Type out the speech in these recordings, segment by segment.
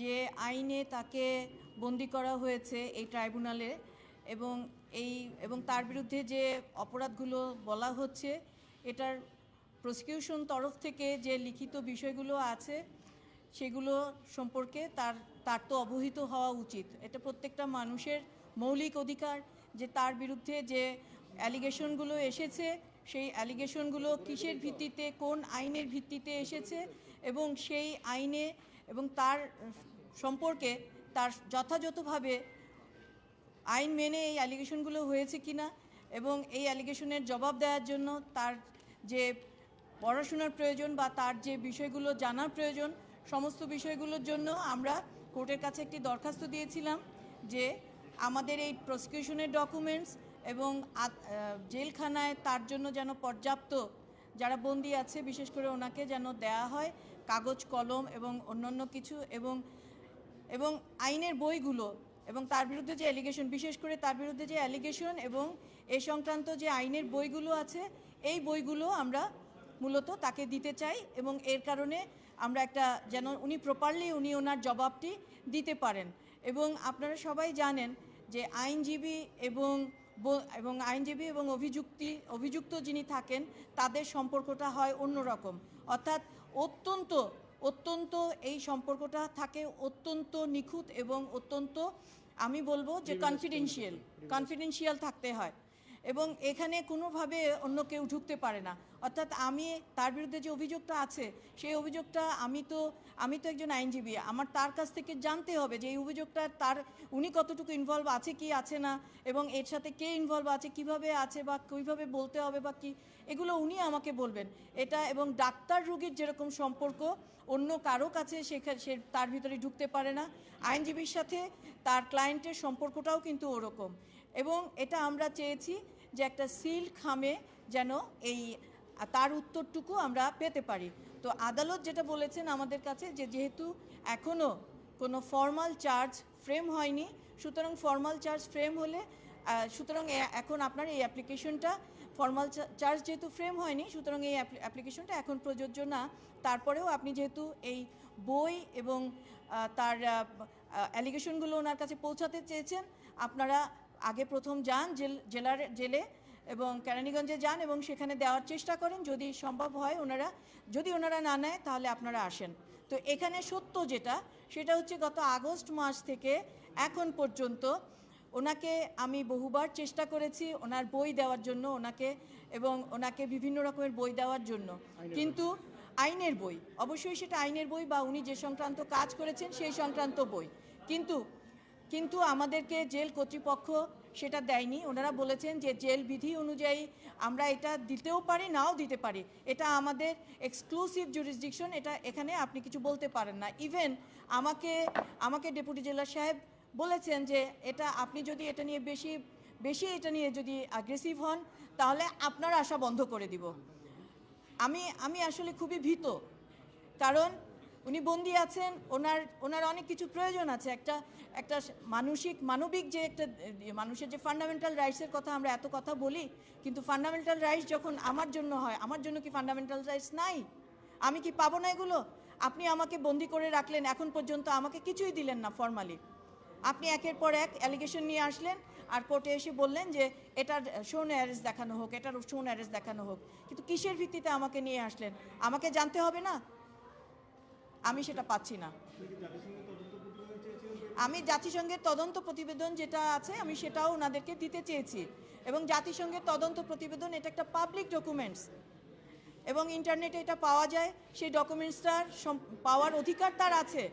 যে আইনে তাকে বন্দি করা হয়েছে এই ট্রাইব্যুনালে এবং এই, এবং তার বিরুদ্ধে যে অপরাধগুলো বলা হচ্ছে, এটার প্রসিকিউশন তরফ থেকে যে লিখিত বিষয়গুলো আছে, সেগুলো সম্পর্কে তার তার তো অবহিত হওয়া উচিত। এটা প্রত্যেকটা মানুষের মৌলিক অধিকার যে তার বিরুদ্ধে যে অ্যালিগেশনগুলো এসেছে, সেই অ্যালিগেশনগুলো কিসের ভিত্তিতে, কোন আইনের ভিত্তিতে এসেছে এবং সেই আইনে এবং তার সম্পর্কে তার যথাযথভাবে আইন মেনে এই অ্যালিগেশনগুলো হয়েছে কিনা এবং এই অ্যালিগেশনের জবাব দেওয়ার জন্য তার যে পড়াশোনার প্রয়োজন বা তার যে বিষয়গুলো জানার প্রয়োজন, সমস্ত বিষয়গুলোর জন্য আমরা কোর্টের কাছে একটি দরখাস্ত দিয়েছিলাম যে আমাদের এই প্রসিকিউশনের ডকুমেন্টস এবং জেলখানায় তার জন্য যেন পর্যাপ্ত যারা বন্দি আছে, বিশেষ করে ওনাকে যেন দেয়া হয় কাগজ, কলম এবং অন্যান্য কিছু এবং এবং আইনের বইগুলো এবং তার বিরুদ্ধে যে অ্যালিগেশন বিশেষ করে তার বিরুদ্ধে যে অ্যালিগেশন এবং এ সংক্রান্ত যে আইনের বইগুলো আছে, এই বইগুলো আমরা মূলত তাকে দিতে চাই এবং এর কারণে আমরা একটা যেন উনি প্রপারলি উনি ওনার জবাবটি দিতে পারেন। এবং আপনারা সবাই জানেন যে আইনজীবী এবং এবং আইনজীবী এবং অভিযুক্তি, অভিযুক্ত যিনি থাকেন, তাদের সম্পর্কটা হয় অন্যরকম। অর্থাৎ অত্যন্ত অত্যন্ত এই সম্পর্কটা থাকে অত্যন্ত নিখুঁত এবং অত্যন্ত আমি বলব যে কনফিডেন্সিয়াল কনফিডেন্সিয়াল থাকতে হয়। এবং এখানে কোনোভাবে অন্য কেউ ঢুকতে পারে না। অর্থাৎ আমি তার বিরুদ্ধে যে অভিযোগটা আছে, সেই অভিযোগটা আমি তো আমি তো একজন আইনজীবী। আমার তার কাছ থেকে জানতে হবে যে এই অভিযোগটা তার, উনি কতটুকু ইনভলভ আছে, কি আছে না, এবং এর সাথে কে ইনভলভ আছে, কীভাবে আছে বা কীভাবে বলতে হবে বা কি, এগুলো উনি আমাকে বলবেন। এটা এবং ডাক্তার রুগীর যেরকম সম্পর্ক, অন্য কারও কাছে সেখানে সে তার ভিতরে ঢুকতে পারে না। আইনজীবীর সাথে তার ক্লায়েন্টের সম্পর্কটাও কিন্তু ওরকম। এবং এটা আমরা চেয়েছি যে একটা সিল খামে যেন এই তার উত্তরটুকু আমরা পেতে পারি। তো আদালত যেটা বলেছেন আমাদের কাছে যে যেহেতু এখনও কোনো ফর্মাল চার্জ ফ্রেম হয়নি, সুতরাং ফর্মাল চার্জ ফ্রেম হলে সুতরাং এখন আপনার এই অ্যাপ্লিকেশনটা ফর্মাল চার্জ যেহেতু ফ্রেম হয়নি, সুতরাং এই অ্যাপ্লিকেশনটা এখন প্রযোজ্য না। তারপরেও আপনি যেহেতু এই বই এবং তার অ্যালিগেশনগুলো ওনার কাছে পৌঁছাতে চেয়েছেন, আপনারা আগে প্রথম যান জেল, জেলার, জেলে এবং কেরানীগঞ্জে যান এবং সেখানে দেওয়ার চেষ্টা করেন। যদি সম্ভব হয় ওনারা যদি ওনারা না নেয় তাহলে আপনারা আসেন। তো এখানে সত্য যেটা সেটা হচ্ছে গত আগস্ট মাস থেকে এখন পর্যন্ত ওনাকে আমি বহুবার চেষ্টা করেছি ওনার বই দেওয়ার জন্য ওনাকে এবং ওনাকে বিভিন্ন রকমের বই দেওয়ার জন্য। কিন্তু আইনের বই অবশ্যই সেটা আইনের বই বা উনি যে সংক্রান্ত কাজ করেছেন সেই সংক্রান্ত বই। কিন্তু কিন্তু আমাদেরকে জেল কর্তৃপক্ষ সেটা দেয়নি। ওনারা বলেছেন যে জেল বিধি অনুযায়ী আমরা এটা দিতেও পারি, নাও দিতে পারি। এটা আমাদের এক্সক্লুসিভ জুরিসডিকশন এটা এখানে আপনি কিছু বলতে পারেন না। ইভেন আমাকে আমাকে ডেপুটি জেলা সাহেব বলেছেন যে এটা আপনি যদি এটা নিয়ে বেশি বেশি এটা নিয়ে যদি অ্যাগ্রেসিভ হন, তাহলে আপনার আশা বন্ধ করে দিব। আমি আমি আসলে খুবই ভীত। কারণ উনি বন্দি আছেন, ওনার ওনার অনেক কিছু প্রয়োজন আছে। একটা একটা মানসিক, মানবিক যে একটা মানুষের যে ফান্ডামেন্টাল রাইটসের কথা আমরা এত কথা বলি, কিন্তু ফান্ডামেন্টাল রাইটস যখন আমার জন্য হয়, আমার জন্য কি ফান্ডামেন্টাল রাইটস নাই? আমি কি পাবো না এগুলো? আপনি আমাকে বন্দি করে রাখলেন, এখন পর্যন্ত আমাকে কিছুই দিলেন না ফর্মালি আপনি একের পর এক অ্যালিগেশন নিয়ে আসলেন, আর কোর্টে এসে বললেন যে এটার শোন অ্যারেস্ট দেখানো হোক, এটার শোন অ্যারেস্ট দেখানো হোক। কিন্তু কিসের ভিত্তিতে আমাকে নিয়ে আসলেন? আমাকে জানতে হবে না? আমি সেটা পাচ্ছি না। আমি জাতিসংঘের তদন্ত প্রতিবেদন যেটা আছে, আমি সেটাও ওনাদেরকে দিতে চেয়েছি। এবং জাতিসংঘের তদন্ত প্রতিবেদন, এটা একটা পাবলিক ডকুমেন্টস এবং ইন্টারনেটে এটা পাওয়া যায়, সেই ডকুমেন্টসটার পাওয়ার অধিকার তার আছে।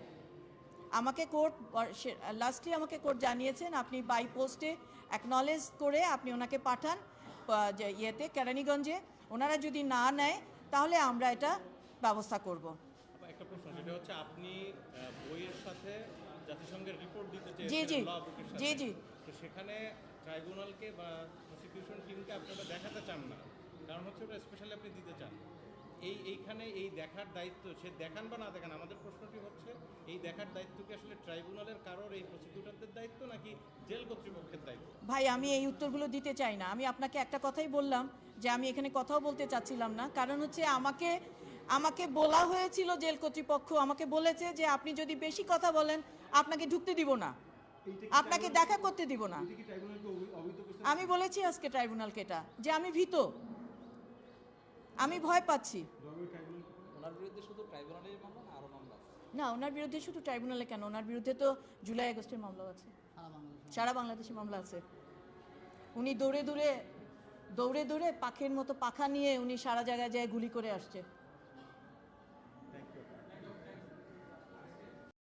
আমাকে কোর্ট লাস্টলি আমাকে কোর্ট জানিয়েছেন, আপনি বাই পোস্টে অ্যাকনলেজ করে আপনি ওনাকে পাঠান ইয়েতে, কেরানীগঞ্জে। ওনারা যদি না নেয়, তাহলে আমরা এটা ব্যবস্থা করব আবার একটা প্রশ্ন সেটা হচ্ছে আপনি বইয়ের সাথে জাতিসংঘের রিপোর্ট দিতে সাথে। জি, জি। তো সেখানে ট্রাইব্যুনালকে বা প্রসিকিউশন টিমকে আপনারা দেখাতে চান না। কারণ হচ্ছে ওটা স্পেশালি আপনি দিতে চান। এই এইখানে এই দেখার দায়িত্ব সে দেখান বা না দেখান আমাদের প্রশ্নটি হচ্ছে এই দেখার দায়িত্ব কি আসলে ট্রাইব্যুনালের কারোর এই প্রসিকিউটরদের দায়িত্ব নাকি জেল কর্তৃপক্ষের দায়িত্ব? ভাই আমি এই উত্তরগুলো দিতে চাই না। আমি আপনাকে একটা কথাই বললাম যে আমি এখানে কথাও বলতে চাচ্ছিলাম না। কারণ হচ্ছে আমাকে আমাকে বলা হয়েছিল জেল কর্তৃপক্ষ আমাকে বলেছে যে আপনি যদি বেশি কথা বলেন আপনাকে ঢুকতে দিব না। আপনাকে দেখা করতে দিব না। আমি বলেছি আজকে ট্রাইব্যুনালকে এটা যে আমি ভীত। আমি ভয় পাচ্ছি। ওনার বিরুদ্ধে শুধু ট্রাইব্যুনালের মামলা না আরও মামলা আছে? না ওনার বিরুদ্ধে শুধু ট্রাইব্যুনালে কেন? ওনার বিরুদ্ধে তো জুলাই আগস্টের মামলা আছে। সারা বাংলাদেশে মামলা আছে। উনি দৌড়ে দৌড়ে দৌড়ে দৌড়ে পাখির মতো পাখা নিয়ে উনি সারা জায়গায় যায় গুলি করে আসছে।